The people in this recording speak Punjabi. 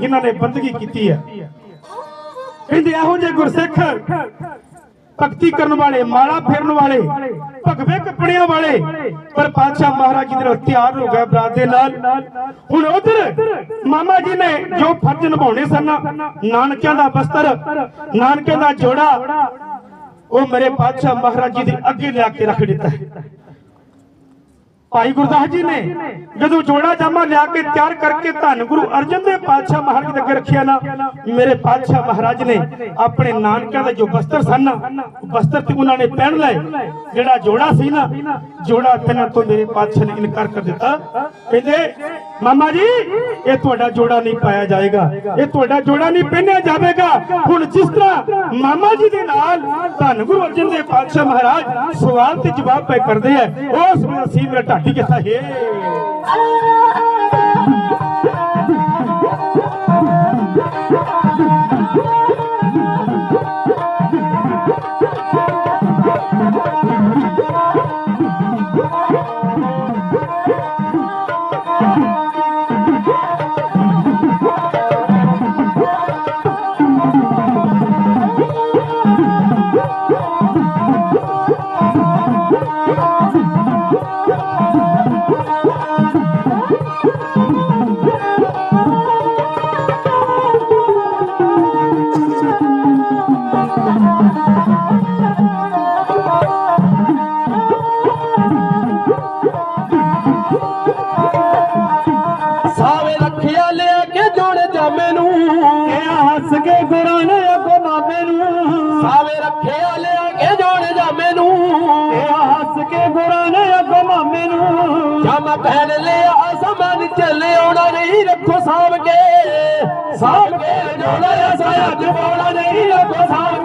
ਜਿਨ੍ਹਾਂ ਨੇ ਬੰਦਗੀ ਕੀਤੀ ਹੈ। ਕਹਿੰਦੇ ਇਹੋ ਜਿਹੇ ਗੁਰਸਿੱਖ ਭਗਤੀ ਕਰਨ ਵਾਲੇ, ਮਾਲਾ ਫੇਰਨ ਵਾਲੇ, ਭਗਵੇ ਕੱਪੜਿਆਂ ਵਾਲੇ, ਪਰ ਪਾਤਸ਼ਾਹ ਮਹਾਰਾਜ ਜੀ ਦੇ ਨਾਲ ਤਿਆਰ ਹੋ ਗਏ ਬਰਾਤ ਦੇ ਨਾਲ। ਹੁਣ ਉਧਰ ਮਾਮਾ ਜੀ ਨੇ ਜੋ ਫਰਜ਼ ਨਿਭਾਉਣੇ ਸਨ, ਨਾਨਕਿਆਂ ਦਾ ਬਸਤਰ, ਨਾਨਕਿਆਂ ਦਾ ਜੋੜਾ, ਉਹ ਮੇਰੇ ਪਾਤਸ਼ਾਹ ਮਹਾਰਾਜ ਜੀ ਦੇ ਅੱਗੇ ਲਿਆ ਕੇ ਰੱਖ ਦਿੱਤਾ। ਹੈ ਭਾਈ ਗੁਰਦਾਸ ਜੀ ਨੇ ਜਦੋਂ ਜੋੜਾ ਜਾਮਾ ਲਿਆ ਕੇ ਤਿਆਰ ਕਰਕੇ ਧੰਨ ਗੁਰੂ ਅਰਜਨ ਦੇਵ ਪਾਤਸ਼ਾਹ ਮਹਾਰਾਜ ਦੇ ਅੱਗੇ ਰੱਖਿਆ ਨਾ ਮੇਰੇ ਪਾਤਸ਼ਾਹ ਮਹਾਰਾਜ ਨੇ ਆਪਣੇ ਨਾਨਕਿਆਂ ਦਾ ਜੋ ਬਸਤਰ ਸਨ ਨਾ, ਬਸਤਰ ਤੇ ਉਹਨਾਂ ਨੇ ਪਹਿਨ ਲਏ। ਜਿਹੜਾ ਜੋੜਾ ਸੀ ਨਾ ਜੋੜਾ ਪਹਿਲਾਂ ਤੋਂ ਮੇਰੇ ਪਾਤਸ਼ਾਹ ਨੇ ਇਨਕਾਰ ਕਰ ਦਿੱਤਾ। ਕਹਿੰਦੇ ਮਾਮਾ ਜੀ ਇਹ ਤੁਹਾਡਾ ਜੋੜਾ ਨਹੀਂ ਪਾਇਆ ਜਾਏਗਾ। ਇਹ ਤੁਹਾਡਾ ਜੋੜਾ ਨਹੀਂ ਪਹਿਨਿਆ ਜਾਵੇਗਾ। ਹੁਣ ਜਿਸ ਤਰ੍ਹਾਂ ਮਾਮਾ ਜੀ ਦੇ ਨਾਲ ਧੰਨ ਗੁਰੂ ਅਰਜਨ ਦੇਵ ਪਾਤਸ਼ਾਹ ਮਹਾਰਾਜ ਸਵਾਲ ਤੇ ਜਵਾਬ ਪੈ ਕਰਦੇ ਆ, ਉਸ ਵੇਲੇ ਸੀ ਮੇਰਾ ਢਾਡੀ ਹੈ। ਕੇ ਗੁਰਾਂ ਨੇ ਅੱਗੋਂ ਮਾਮੇ ਨੂੰ। ਸਾਵੇ ਰੱਖਿਆ ਲਿਆ ਕੇ ਜੋੜ ਜਾਮੇ ਨੂੰ। ਇਹ ਹੱਸ ਕੇ ਗੁਰਾਂ ਨੇ ਅੱਗੋਂ ਮਾਮੇ ਨੂੰ। ਜਾਮਾ ਪਹਿਨ ਲਿਆ ਅਸਮਾਨ ਚੱਲੇ ਆਉਣਾ ਨਹੀਂ ਰੱਖੋ ਸਾਂਭ ਕੇ। ਸਾਂਭ ਕੇ ਜੋੜਾ ਅਸਾਂ ਅੱਜ ਪਾਉਣਾ ਨਹੀਂ ਰੱਖੋ ਸਾਂਭ